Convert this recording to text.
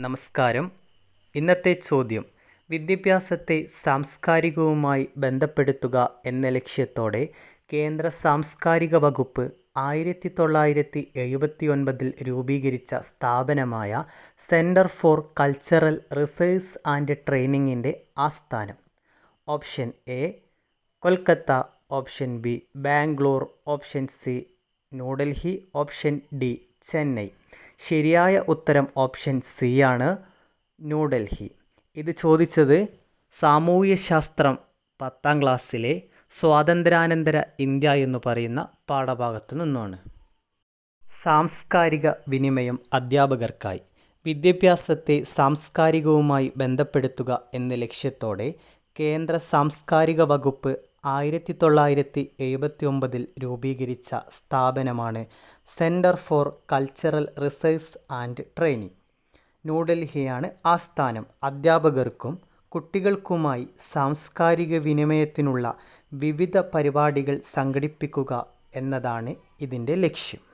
നമസ്കാരം. ഇന്നത്തെ ചോദ്യം വിദ്യാഭ്യാസത്തെ സാംസ്കാരികവുമായി ബന്ധപ്പെടുത്തുക എന്ന ലക്ഷ്യത്തോടെ കേന്ദ്ര സാംസ്കാരിക വകുപ്പ് ആയിരത്തി തൊള്ളായിരത്തി എഴുപത്തി ഒൻപതിൽ രൂപീകരിച്ച സ്ഥാപനമായ centre for cultural resources and ട്രെയിനിങ്ങിന്റെ ആസ്ഥാനം. Option A Kolkata. Option B Bangalore. Option C New Delhi. Option D Chennai. ശരിയായ ഉത്തരം ഓപ്ഷൻ സി ആണ് ന്യൂഡൽഹി. ഇത് ചോദിച്ചത് സാമൂഹ്യശാസ്ത്രം പത്താം ക്ലാസ്സിലെ സ്വാതന്ത്ര്യാനന്തര ഇന്ത്യ എന്ന് പറയുന്ന പാഠഭാഗത്ത് നിന്നാണ്. സാംസ്കാരിക വിനിമയം അധ്യാപകർക്കായി വിദ്യാഭ്യാസത്തെ സാംസ്കാരികവുമായി ബന്ധപ്പെടുത്തുക എന്ന ലക്ഷ്യത്തോടെ കേന്ദ്ര സാംസ്കാരിക വകുപ്പ് ആയിരത്തി തൊള്ളായിരത്തി എഴുപത്തി ഒമ്പതിൽ രൂപീകരിച്ച സ്ഥാപനമാണ് centre for cultural resources and training. ന്യൂഡൽഹിയാണ് ആസ്ഥാനം അധ്യാപകർക്കും കുട്ടികൾക്കുമായി സാംസ്കാരിക വിനിമയത്തിനുള്ള വിവിധ പരിപാടികൾ സംഘടിപ്പിക്കുക എന്നതാണ് ഇതിന്റെ ലക്ഷ്യം.